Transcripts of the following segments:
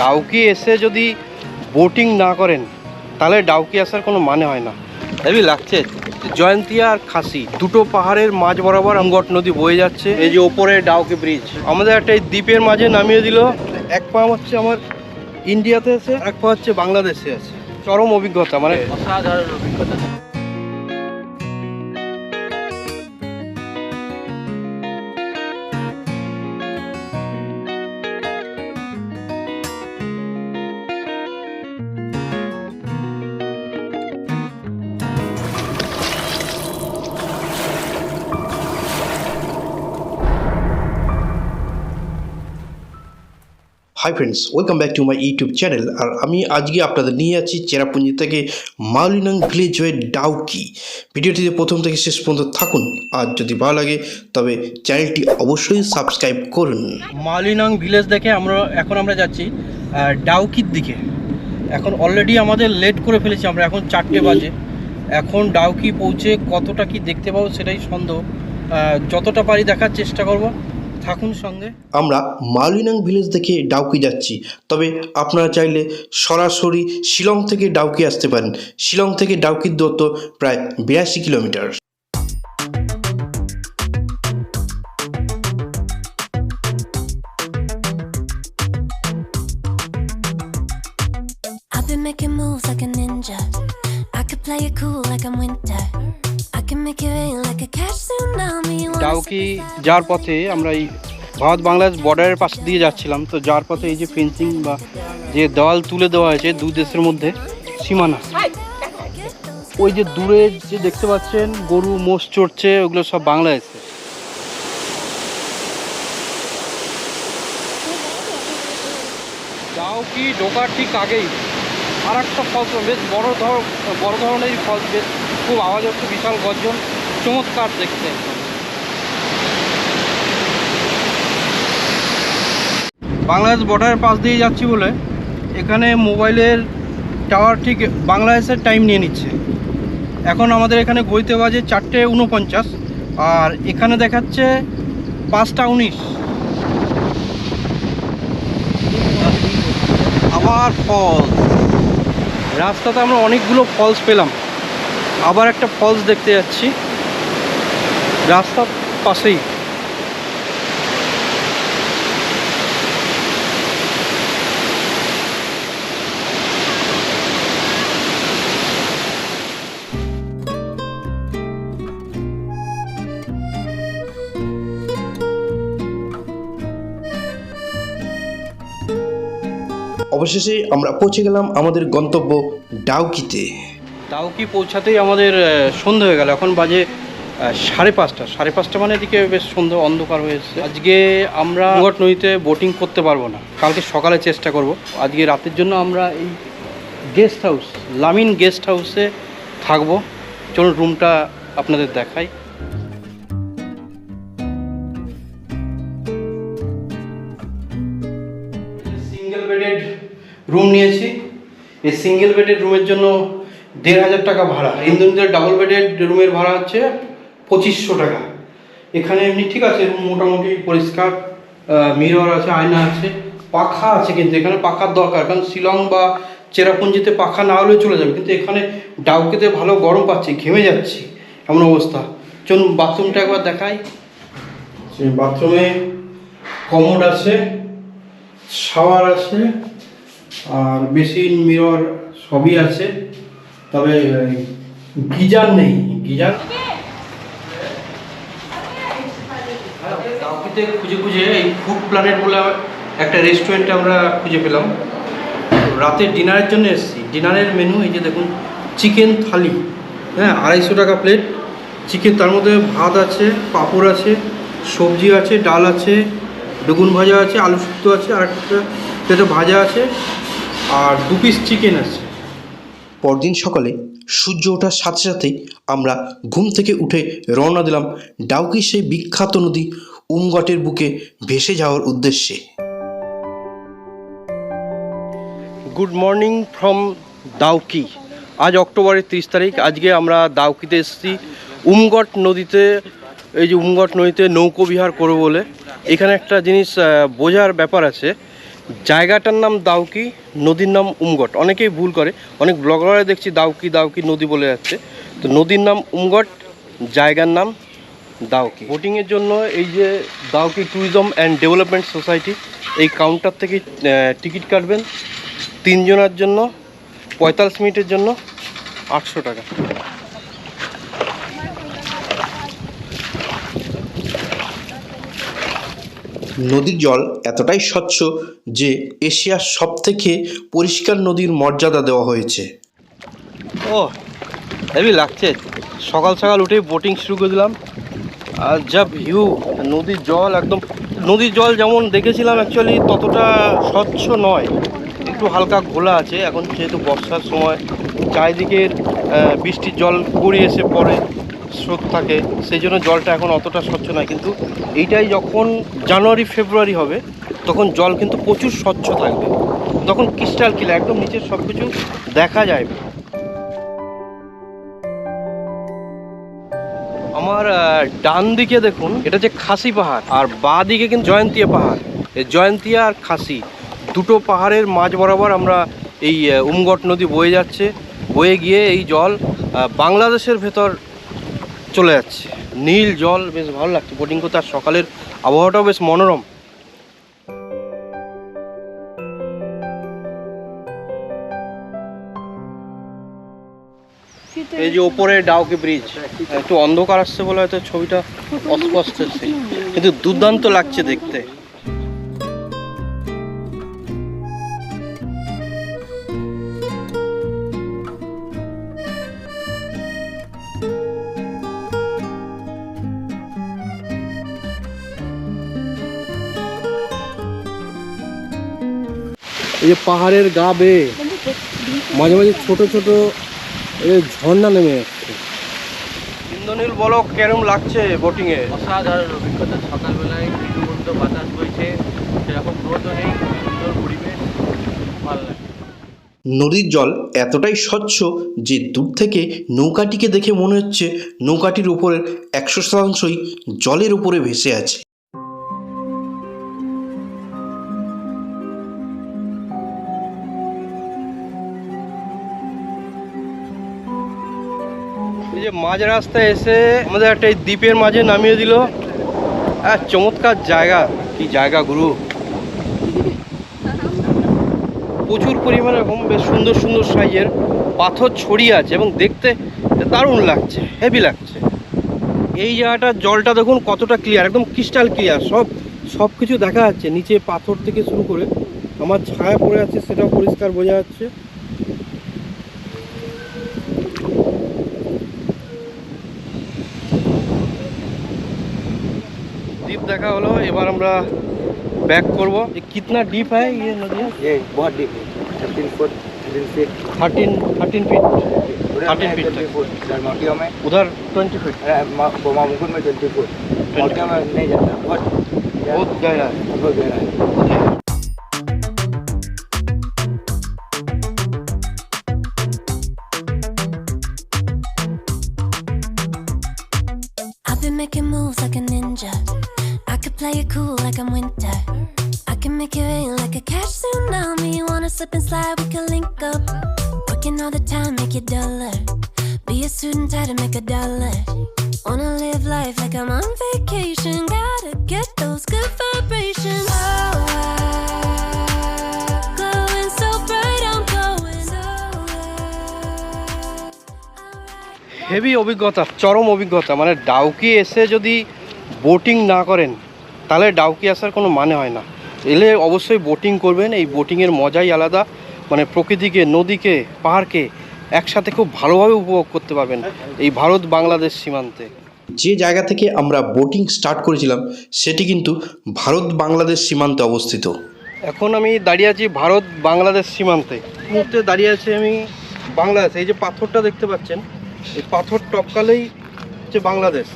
ডাউকি এসে যদি বোটিং না করেন তাহলে ডাউকি আসার কোনো মানে হয় না। হেবি লাগছে। জয়ন্তিয়া আর খাসি দুটো পাহাড়ের মাঝ বরাবর আমগট নদী বয়ে যাচ্ছে। এই যে ওপরে ডাউকি ব্রিজ। আমাদের একটা এই দ্বীপের মাঝে নামিয়ে দিল। এক পা হচ্ছে আমার ইন্ডিয়াতে আছে এক পা হচ্ছে বাংলাদেশে আছে। চরম অভিজ্ঞতা মানে অসাধারণ অভিজ্ঞতা। Hi friends welcome back to my YouTube channel আর আমি আজকে আপনাদের নিয়ে যাচ্ছি চেরাপুঞ্জি থেকে মাউলিনাং ভিলেজ হয়ে ডাউকি। ভিডিওটিতে প্রথম থেকে শেষ পর্যন্ত থাকুন। আর যদি ভালো লাগে, তবে চ্যানেলটি অবশ্যই সাবস্ক্রাইব করুন। মালিনাং ভিলেজ দেখে আমরা, এখন আমরা যাচ্ছি ডাউকির দিকে। এখন অলরেডি আমাদের লেট করে ফেলেছি আমরা, এখন চারটে বাজে। এখন ডাউকি পৌঁছে কতটা কি দেখতে পাবো সেটাই সন্দেহ। যতটা পারি দেখার চেষ্টা করব। থাকুন সঙ্গে আমরা মাউলিনাং ভিলেজ থেকে ডাউকি যাচ্ছি তবে আপনারা চাইলে সরাসরি শিলং থেকে ডাউকি আসতে পারেন শিলং থেকে ডাউকির দূরত্ব প্রায় বিরাশি kilometre I've been making moves like a ninja. I could play it cool like I'm winter. Dawki যাওয়ার পথে আমরা এই ভারত বাংলাদেশ বর্ডারের পাশ দিয়ে যাচ্ছিলাম তো যাওয়ার পথে এই যে ফেন্সিং বা যে দেওয়াল তুলে দেওয়া হয়েছে দুই দেশের মধ্যে সীমানা। ওই যে দূরে যে দেখতে পাচ্ছেন গরু মোষ চড়ছে ওগুলো সব বাংলাদেশে ঢোকার ঠিক আগেই। আর একটা ফলস বেশ বড় ধর, বড় ধরনেরই ফলস বেশ খুব আওয়াজ হচ্ছে, বিশাল গর্জন, চমৎকার দেখতে। বাংলাদেশ বর্ডারের পাশ দিয়ে যাচ্ছি বলে এখানে মোবাইলের টাওয়ার ঠিক বাংলাদেশের টাইম নিয়ে নিচ্ছে। এখন আমাদের এখানে গইতে বাজে চারটে উনপঞ্চাশ, আর এখানে দেখাচ্ছে পাঁচটা উনিশ। আবার ফলস রাস্তাতে আমরা অনেকগুলো ফলস পেলাম। আবার একটা ফলস দেখতে যাচ্ছি। রাস্তার পাশেই। অবশেষে আমরা পৌঁছে গেলাম আমাদের গন্তব্য ডাউকিতে। ডাউকি পৌঁছাতেই আমাদের আহ, সন্ধে হয়ে গেল। এখন বাজে সাড়ে পাঁচটা। সাড়ে পাঁচটা মানে এদিকে বেশ সন্ধ্যে অন্ধকার হয়ে এসেছে। আজকে আমরা ঘট নদীতে বোটিং করতে পারব না। কালকে সকালে চেষ্টা করব। আজকে রাতের জন্য আমরা এই গেস্ট হাউস লামিন গেস্ট হাউসে থাকব। চলুন রুমটা আপনাদের দেখাই। রুম নিয়েছি। এই সিঙ্গেল বেডেড রুমের জন্য দেড় হাজার টাকা ভাড়া। ইন্দোনেশিয়ার ডাবল বেডেড রুমের ভাড়া হচ্ছে পঁচিশশো টাকা। এখানে এমনি ঠিক আছে মোটামুটি পরিষ্কার মিরর আছে, আয়না আছে, পাখা আছে কিন্তু এখানে পাখার দরকার, কারণ শিলং বা চেরাপুঞ্জিতে পাখা না হলেও চলে যাবে, কিন্তু এখানে ডাউকেতে ভালো গরম পাচ্ছি, ঘেমে যাচ্ছি, এমন অবস্থা। চলুন বাথরুমটা একবার দেখাই। বাথরুমে কমোড আছে শাওয়ার আছে আর বেসিন মিরর সবই আছে। তবে গিজার নেই, গিজার। খুঁজে খুঁজে এই ফুড প্ল্যানেট বলে একটা রেস্টুরেন্টে আমরা খুঁজে পেলাম। রাতের ডিনারের জন্য এসেছি। ডিনারের মেনু এই যে দেখুন চিকেন থালি হ্যাঁ আড়াইশো টাকা প্লেট চিকেন তার মধ্যে ভাত আছে, পাঁপড় আছে, সবজি আছে, ডাল আছে, বেগুন ভাজা আছে, আলু শুক্তো আছে, আর একটা ভাজা আছে। আর দু পিস চিকেন আছে। পরদিন সকালে সূর্য ওঠার সাথে সাথেই আমরা ঘুম থেকে উঠে রওনা দিলাম ডাউকি সেই বিখ্যাত নদী উমগটের বুকে ভেসে যাওয়ার উদ্দেশ্যে। গুড মর্নিং ফ্রম দাউকি আজ অক্টোবরের তিরিশ তারিখ। আজকে আমরা দাউকিতে এসেছি। উমগট নদীতে এই যে উমগট নদীতে নৌকো বিহার করব বলে। এখানে একটা জিনিস বোঝার ব্যাপার আছে। জায়গাটার নাম দাউকি, নদীর নাম উমগট। অনেকেই ভুল করে, অনেক ব্লগাররা দেখছি দাউকি দাউকি নদী বলে যাচ্ছে। তো নদীর নাম উমগট, জায়গার নাম দাউকি। বোটিংয়ের জন্য এই যে Dawki tourism and development society এই কাউন্টার থেকে টিকিট কাটবেন। তিনজনের জন্য, পঁয়তাল্লিশ মিনিটের জন্য, আটশো টাকা। নদীর জল এতটাই স্বচ্ছ যে এশিয়ার সবথেকে পরিষ্কার নদীর মর্যাদা দেওয়া হয়েছে। ও হেভি লাগছে। সকাল সকাল উঠেই বোটিং শুরু করে দিলাম। আর যা ভিউ নদীর জল একদম, নদীর জল যেমন দেখেছিলাম অ্যাকচুয়ালি ততটা স্বচ্ছ নয়। একটু হালকা ঘোলা আছে, এখন যেহেতু বর্ষার সময়, চারিদিকের বৃষ্টির জল গড়িয়ে এসে পড়ে। স্রোত থাকে, সেই জন্য জলটা এখন অতটা স্বচ্ছ নয়। কিন্তু এইটাই যখন জানুয়ারি, ফেব্রুয়ারি হবে, তখন জল কিন্তু প্রচুর স্বচ্ছ থাকবে। তখন ক্রিস্টাল কিলা একদম নিচের সব কিছু দেখা যায়। আমার ডান দিকে দেখুন, এটা যে খাসি পাহাড়, আর বাঁ দিকে কিন্তু জয়ন্তিয়া পাহাড়। এই জয়ন্তিয়া আর খাসি দুটো পাহাড়ের মাঝ বরাবর আমরা এই উমগট নদী বয়ে যাচ্ছে। বয়ে গিয়ে এই জল বাংলাদেশের ভেতর চলে যাচ্ছে। নীল জল বেশ ভালো লাগছে। বোটিং করতে আর সকালের আবহাওয়াটাও বেশ মনোরম। এই যে ওপরে ডাউকি ব্রিজ একটু অন্ধকার আসছে বলে হয়তো ছবিটা অস্পষ্ট কিন্তু দুর্দান্ত লাগছে দেখতে। এই যে পাহাড়ের গা বেয়ে মাঝে মাঝে ছোট ছোট এই ঝর্ণা নেমে যাচ্ছে। ইন্দ্রনীল বলো কেরম লাগছে বোটিং এ? অসাধারণ অভিজ্ঞতা। সকালবেলায় মৃদুমন্দ বাতাস বইছে সেরকম রোদও নেই সুন্দর পরিবেশ ভালো লাগে। নদীর জল এতটাই স্বচ্ছ যে দূর থেকে নৌকাটিকে দেখে মনে হচ্ছে নৌকাটির উপরের একশো শতাংশই জলের উপরে ভেসে আছে। যে মাঝ রাস্তায় এসে আমাদের একটা এই দ্বীপের মাঝে নামিয়ে দিল। আর চমৎকার জায়গা। কি জায়গা গুরু? প্রচুর পরিমাণে এরকম বেশ সুন্দর সুন্দর সাইজের পাথর ছড়িয়ে আছে এবং দেখতে দারুণ লাগছে হেভি লাগছে। এই জায়গাটার জলটা দেখুন কতটা ক্লিয়ার একদম ক্রিস্টাল ক্লিয়ার সব সব কিছু দেখা যাচ্ছে। নিচে পাথর থেকে শুরু করে আমার ছায়া পড়ে আছে, সেটাও পরিষ্কার বোঝা যাচ্ছে। ডিপ দেখা হলো এবার আমরা ব্যাক করব ये कितना डीप है ये नदी ये बहुत डीप है thirteen foot thirteen feet thirteen thirteen feet thirteen feet तक फुट मोटियों में उधर ट्वेंटी फीट अरे मा- बोमा मुकुट में ट्वेंटी फुट मोटियों में नहीं जाता बहुत बहुत गहरा है बहुत गहरा है I've been making moves like a ninja. Play it cool like I'm winter. I can make it rain like a cash tsunami. You wanna slip and slide, we can link up. Working all the time, make it duller. Be a student, tie to make a dollar. Wanna live life like I'm on vacation. Gotta get those good vibrations. Oh, going heavy অভিজ্ঞতা চরম অভিজ্ঞতা মানে ডাউকি এসে যদি boating না করেন তাহলে ডাউকি আসার কোনো মানে হয় না। এলে অবশ্যই বোটিং করবেন এই বোটিংয়ের মজাই আলাদা। মানে প্রকৃতিকে নদীকে পাহাড়কে একসাথে খুব ভালোভাবে উপভোগ করতে পারবেন এই ভারত বাংলাদেশ সীমান্তে। যে জায়গা থেকে আমরা বোটিং স্টার্ট করেছিলাম সেটি কিন্তু ভারত বাংলাদেশ সীমান্তে অবস্থিত। এখন আমি দাঁড়িয়ে আছি ভারত বাংলাদেশ সীমান্তে। মুহূর্তে দাঁড়িয়ে আছি আমি বাংলাদেশ এই যে পাথরটা দেখতে পাচ্ছেন এই পাথর টপকালেই হচ্ছে বাংলাদেশ।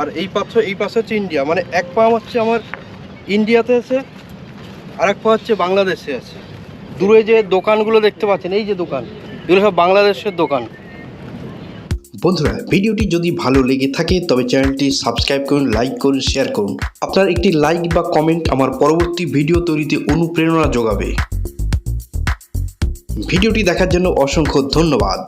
আর এই পাথর এই পাশে হচ্ছে ইন্ডিয়া। মানে এক পা হচ্ছে আমার ইন্ডিয়াতে আছে আর এক পা হচ্ছে বাংলাদেশে আছে। দূরে যে দোকানগুলো দেখতে পাচ্ছেন, এই যে দোকান, এগুলো সব বাংলাদেশের দোকান। বন্ধুরা, ভিডিওটি যদি ভালো লেগে থাকে, তবে চ্যানেলটি সাবস্ক্রাইব করুন, লাইক করুন, শেয়ার করুন। আপনার একটি লাইক বা কমেন্ট আমার পরবর্তী ভিডিও তৈরিতে অনুপ্রেরণা যোগাবে। ভিডিওটি দেখার জন্য অসংখ্য ধন্যবাদ।